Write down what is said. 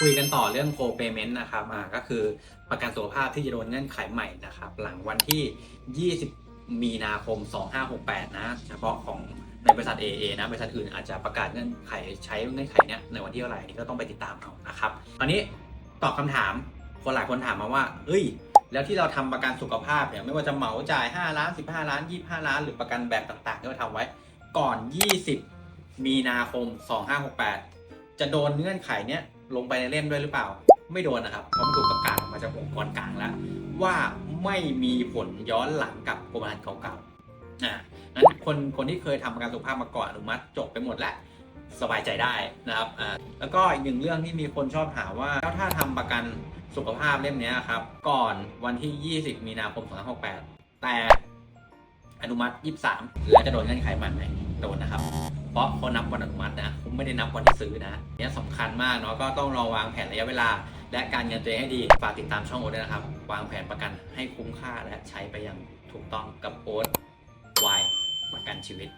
คุยกันต่อเรื่องโคเปเมนต์นะครับอ่าก็คือประกันสุขภาพที่จะโดนเงื่อนไขใหม่นะครับ หลังวันที่ 20 มีนาคม 2568 นะ เฉพาะของในบริษัท AA นะบริษัทอื่นอาจจะประกาศเงื่อนไขใช้เงื่อนไขเนี้ยในวันที่เท่าไหร่นี่ก็ต้องไปติดตามเอานะครับอันนี้ตอบคำถามคนหลายคนถามมาว่าเอ้ย แล้วที่เราทำประกันสุขภาพเนี่ยไม่ว่าจะเหมาจ่าย 5 ล้าน 15 ล้าน 25 ล้าน หรือประกันแบบต่างๆที่เราทำไว้ก่อน 20 มีนาคม 2568 จะโดนเงื่อนไขเนี้ย ลงไปในเล่มด้วยหรือเปล่า ไม่โดนนะครับเพราะมันถูกประกาศมาจากองค์กรกลางแล้ว ว่าไม่มีผลย้อนหลังกับกรมธรรม์เก่าๆอ่านั้นคนคนที่เคยทำประกันสุขภาพมาก่อนอนุมัติจบไปหมดแล้วสบายใจได้นะครับอ่าแล้วก็อีกหนึ่งเรื่องที่มีคนชอบถามว่าแล้วถ้าทำประกันสุขภาพเล่มนี้ครับ ก่อนวันที่ 20 มีนาคม 2568 แต่อนุมัติ 23 แล้วจะโดนเงื่อนไขใหม่ไหม โดนนะครับ เพราะเขานับวันอนุมัตินะผมไม่ได้นับวันที่ซื้อนะเนี่ยสำคัญมากเนาะก็ต้องรอวางแผนระยะเวลา และการเงินตัวเองให้ดีฝากติดตามช่องโอ๊ตด้วยนะครับ วางแผนประกันให้คุ้มค่าและใช้ไปอย่างถูกต้องกับโอ๊ตวายประกันชีวิต